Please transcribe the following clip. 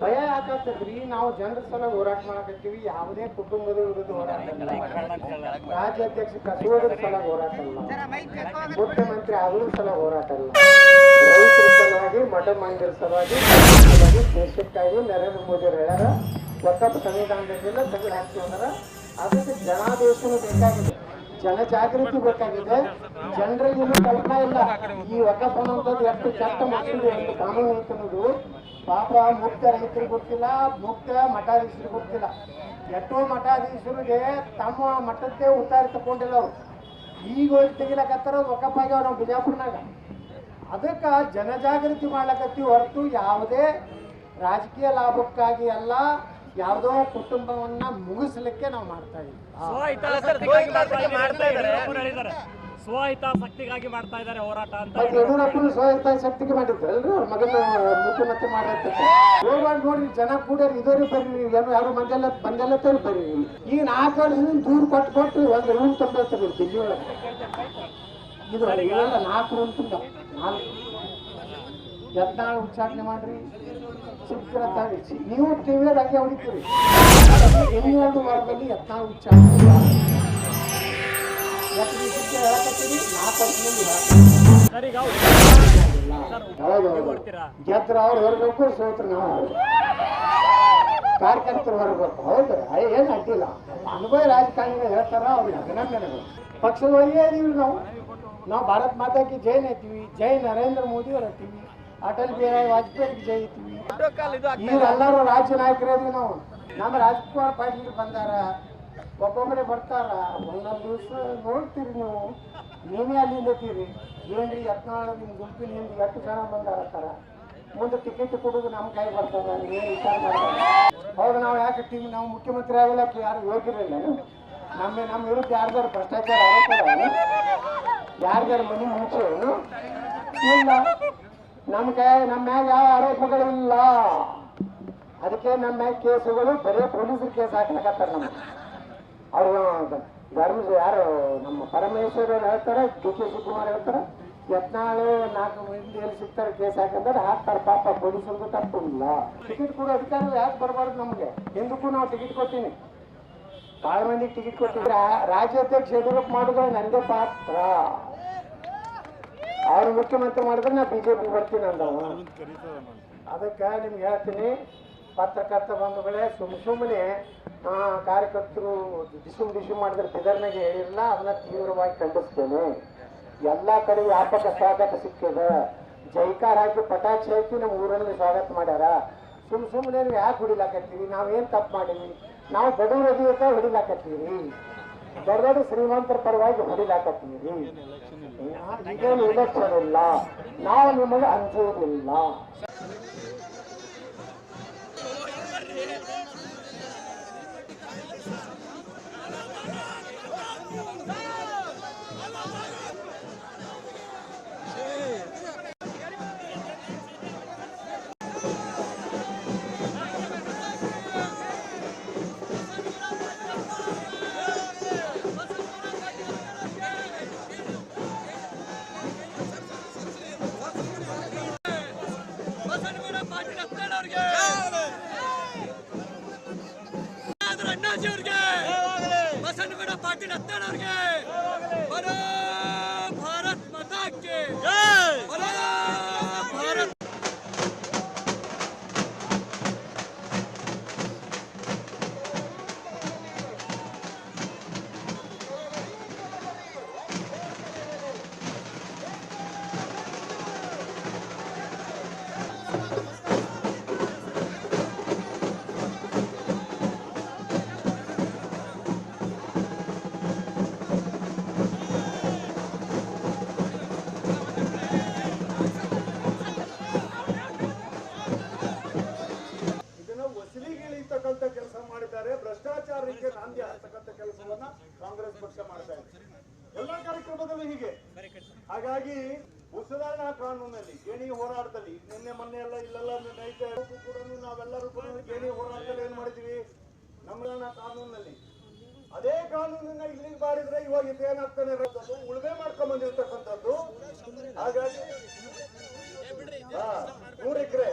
ಭಯ ಯಾಕಾಗ್ತದ್ರಿ? ನಾವು ಜನರ ಸಲ ಹೋರಾಟ ಮಾಡಕತ್ತೀವಿ. ಯಾವುದೇ ಕುಟುಂಬದ ವಿರುದ್ಧ ಹೋರಾಟ ರಾಜ್ಯಾಧ್ಯಕ್ಷ ಕಸುವದ ಸಲ ಹೋರಾಟ ಅಲ್ಲ ಮುಖ್ಯಮಂತ್ರಿ ಅವರ ಸಲ ಹೋರಾಟ ಅಲ್ಲ ರೈತರ ಸಲುವಾಗಿ, ಮಠ ಮಂದಿರ ಸಲುವಾಗಿ ದೇಶಕ್ಕಾಗಿ ನರೇಂದ್ರ ಮೋದಿ ಅವರು ಹೇಳ್ಯಾರ ಒತ್ತಪ್ಪ ಸಂವಿಧಾನದಿಂದ ತೆಗೆದು ಹಾಕ್ತೀವಿ ಅದಕ್ಕೆ ಜನಾದೇಶನೂ ಬೇಕಾಗಿದೆ. ಜನಜಾಗೃತಿ ಬೇಕಾಗಿದೆ. ಜನರಿಗೆ ಇನ್ನೂ ಕಲ್ಪನಾ ಇಲ್ಲ. ಈ ಅನ್ನೋಂಥದ್ದು ಎಷ್ಟು ಕೆಟ್ಟ ಮಕ್ಕಳು ಎಷ್ಟು ಕಾನೂನು ಐತೆ ಅನ್ನೋದು ಪಾಪ ಮುಕ್ತ ರೈತರಿಗೆ ಗೊತ್ತಿಲ್ಲ, ಮುಕ್ತ ಮಠಾಧೀಶರಿಗೆ ಗೊತ್ತಿಲ್ಲ. ಎಷ್ಟೋ ಮಠಾಧೀಶರಿಗೆ ತಮ್ಮ ಮಠದ್ದೇ ಉತ್ತಾರ ತಗೊಂಡಿಲ್ಲ ಅವರು. ಈಗ ಹೋಗಿ ತೆಗಿಲಕತ್ತಾರ ಒಕ್ಕಪ್ಪ ಆಗ್ಯಾವ ನಾವು ಬಿಜಾಪುರ್ನಾಗ. ಅದಕ್ಕೆ ಜನಜಾಗೃತಿ ಮಾಡ್ಲಕತ್ತೀವಿ ಹೊರತು ಯಾವುದೇ ರಾಜಕೀಯ ಲಾಭಕ್ಕಾಗಿ ಅಲ್ಲ ಯಾವುದೋ ಕುಟುಂಬವನ್ನ ಮುಗಿಸ್ಲಿಕ್ಕೆ ನಾವು ಮಾಡ್ತಾ ಇದ್ದೀವಿ ಸ್ವಹಿತಾಸಕ್ತಿಗಾಗಿ ಮಾಡ್ತಾ ಇದ್ದಾರೆ. ಹೋರಾಟ ಅಂತ ಯಡಿಯೂರಪ್ಪನ ಸ್ವಹಿತಾಸಕ್ತಿಗೆ ಶಕ್ತಿಗೆ ಮಾಡಿದ್ರಲ್ರಿ ಅವ್ರ ಮಗನ ಮುಖ್ಯಮಂತ್ರಿ ಮಾಡಿರ್ತಕ್ಕ ಹೋಗ್ಬಾರ್ದು ನೋಡ್ರಿ ಜನ ಕೂಡ ಇದೋರಿ ಬರ್ರಿ ಏನು ಯಾರು ಮಂದೆಲ್ಲ ಬಂದೆಲ್ಲ ತೋರಿ ಬರ್ರಿ. ಈಗ ನಾಲ್ಕು ವರ್ಷದಿಂದ ದೂರ ಕೊಟ್ಟು ಕೊಟ್ಟು ಒಂದು ರೂಮ್ ತುಂಬಿರ್ತಾರೆ ದಿಲ್ಲಿ ಒಳಗೆ ಇದು ನಾಲ್ಕು ರೂಮ್ ತುಂಬ. ನಾಲ್ಕು. ಯತ್ನಾಳ್ ಉಚ್ಚಾಟನೆ ಮಾಡ್ರಿ. ಚಿತ್ರ ತಾಳಿಸಿ ನೀವು ಟಿವಿಯಲ್ಲಿ ಹಂಗೆ ಹೊಡಿತೀರಿ ಇನ್ನೊಂದು ವಾರದಲ್ಲಿ ಯತ್ನ ಉಚ್ಚಾರ ಅವ್ರು ಹೊರಬೇಕು ಸೋತ್ರ ನಾವು ಕಾರ್ಯಕರ್ತರು ಹೊರಬೇಕು ಹೌದು ಏನ್ ಅಡ್ಡಿಲ್ಲ ಅನುಭವ ರಾಜಕಾರಣಿಗಳು ಹೇಳ್ತಾರ ಅವ್ರಿಗೆ ಅಭಿನಂದನೆಗಳು ಪಕ್ಷದೊಳಗೆ ಇದೀವಿ ನಾವು ನಾವು ಭಾರತ್ ಮಾತಾಕಿ ಜೈನ್ ಜೈ ಅಂತೀವಿ ಜೈ ನರೇಂದ್ರ ಮೋದಿ ಅವರ ಅಂತೀವಿ ಅಟಲ್ ಬಿಹಾರಿ ವಾಜಪೇಯಿ ಜೈ ಅಂತೀವಿ ಇವರೆಲ್ಲರೂ ರಾಜ್ಯ ನಾಯಕರೇ ನಾವು. ನಮ್ಮ ರಾಜ್ಕುಮಾರ್ ಪಾಟೀಲ್ ಬಂದಾರ ಒಬ್ಬೊಬ್ಬರೇ ಬರ್ತಾರ ಒಂದೊಂದು ದಿವಸ ನೋಡ್ತೀರಿ ನೀವು. ನೀವೇ ಅಲ್ಲಿ ತೀರಿ ಏನ್ರಿ ಯತ್ನಾಳ ನಿಮ್ಮ ಗುಂಪಿನ ಹಿಂದೆ ಎಷ್ಟು ಜನ ಬಂದಾರತ್ತಾರ ಮುಂದೆ ಟಿಕೆಟ್ ಕೊಡೋದು ನಮ್ಮ ಕೈ ಬರ್ತದ ಏನು ವಿಚಾರ ಮಾಡ್ತಾರೆ. ಹೌದು ನಾವು ಯಾಕೆ ಟೀಮ್ ನಾವು ಮುಖ್ಯಮಂತ್ರಿ ಆಗಲಕ್ಕೆ ಯಾರು ಯೋಗ್ಯರಿಲ್ಲ ನಮ್ಮ ನಮ್ಮ ವಿರುದ್ಧ ಯಾರ್ದಾರು ಭ್ರಷ್ಟಾಚಾರ ಆಗುತ್ತದ ಯಾರ್ದಾರು ಮನೆ ಮುಂಚೆ ಇಲ್ಲ. ನಮ್ಮ ಕೈ ನಮ್ಮ ಮ್ಯಾಗ ಯಾವ ಆರೋಪಗಳಿಲ್ಲ. ಅದಕ್ಕೆ ನಮ್ಮ ಮ್ಯಾಗ ಕೇಸುಗಳು, ಬರೀ ಪೊಲೀಸರು ಕೇಸ್ ಹಾಕ್ಲಕತ್ತಾರ ನಮ್ಗೆ. ಅವರು ಧರ್ಮ ಯಾರು ನಮ್ಮ ಪರಮೇಶ್ವರ್ ಹೇಳ್ತಾರೆ, ಡಿ ಕೆ ಶಿವಕುಮಾರ್ ಹೇಳ್ತಾರೆ ಯತ್ನಾಳು ನಾಲ್ಕು ಮಂದಿ ಎಲ್ಲಿ ಸಿಗ್ತಾರೆ ಕೇಸ್ ಹಾಕಂದ್ರೆ ಹಾಕ್ತಾರೆ ಪಾಪ ತಪ್ಪು ಇಲ್ಲ ಟಿಕೆಟ್ ಕೊಡೋ ಅಧಿಕಾರ ಯಾಕೆ ಬರಬಾರ್ದು ನಮಗೆ? ಹಿಂದಕ್ಕೂ ನಾವು ಟಿಕೆಟ್ ಕೊಡ್ತೀನಿ. ಭಾಳ ಮಂದಿಗೆ ಟಿಕೆಟ್ ಕೊಟ್ಟಿದ್ರೆ ರಾಜ್ಯಾಧ್ಯಕ್ಷ ಯಡಿಯೂರಪ್ಪ ಮಾಡಿದ್ರೆ ನಂದೇ ಪಾತ್ರ. ಅವ್ರು ಮುಖ್ಯಮಂತ್ರಿ ಮಾಡಿದ್ರೆ ನಾ ಬಿಜೆಪಿ ಬರ್ತೀನಿ ಅಂದವ. ಅದಕ್ಕೆ ನಿಮ್ಗೆ ಹೇಳ್ತೀನಿ, ಪತ್ರಕರ್ತ ಬಂಧುಗಳೇ, ಸುಮ್ ಸುಮ್ಮನೆ ಕಾರ್ಯಕರ್ತರು ಡಿಸುಮ್ ಬಿಸು ಮಾಡಿದ್ರೆ ಬಿದರ್ನಾಗೆ ಹೇಳಿರಲ್ಲ, ಅದನ್ನ ತೀವ್ರವಾಗಿ ಖಂಡಿಸ್ತೇನೆ. ಎಲ್ಲ ಕಡೆ ವ್ಯಾಪಕ ಸ್ವಾಗತ ಸಿಕ್ಕಿದೆ. ಜೈಕಾರ ಹಾಕಿ ಪಟಾಕ್ಷಿ ಹಾಕಿ ನಮ್ಮ ಊರಲ್ಲಿ ಸ್ವಾಗತ ಮಾಡ್ಯಾರ. ಸುಮ್ ಸುಮ್ಮನೆ ಯಾಕೆ ಹೊಡಿಲಾಕತ್ತೀವಿ ನಾವೇನು ತಪ್ಪು ಮಾಡೀವಿ ನಾವು ಬಡವರು ಅಂತ ಹೊಡಿಲಾಕತ್ತೀವಿ ದೊಡ್ಡ ಶ್ರೀಮಂತರ ಪರವಾಗಿ ಹೊಡಿಲಾಕತ್ತೀರಿ ಈಗೇನು ಇಲೆಕ್ಷನ್ ಇಲ್ಲ. ನಾವು ನಿಮಗೆ ಅನ್ಸೋದಿಲ್ಲ. ಪಾಟೀಲ್ ಹತ್ತನವ್ರಿಗೆ ಬರೋ ಭಾರತ್ ಮತಾಕ್ಕೆ ಬರೋ ಭಾರತ್ ಇದನ್ನ ಹಾಗಾಗಿ ಸುಧಾರಣಾ ಕಾನೂನಲ್ಲಿ ಗೇಣಿ ಹೋರಾಟದಲ್ಲಿ ನಿನ್ನೆ ಮೊನ್ನೆ ಎಲ್ಲ ಇಲ್ಲೆಲ್ಲ ಕೂಡ ನಾವೆಲ್ಲರೂ ಕೂಡ ಗೇಣಿ ಹೋರಾಟದಲ್ಲಿ ಏನ್ ಮಾಡಿದೀವಿ? ನಮ್ಮ ಕಾನೂನಲ್ಲಿ. ಅದೇ ಕಾನೂನನ್ನ ಇಲ್ಲಿಗೆ ಮಾಡಿದ್ರೆ ಇವಾಗ ಇದೇನಾಗ್ತಾನೆ ಉಳುಮೆ ಮಾಡ್ಕೊಂಡ್ ಬಂದಿರ್ತಕ್ಕಂಥದ್ದು ಹಾಗಾಗಿ ನೂರು ಎಕರೆ.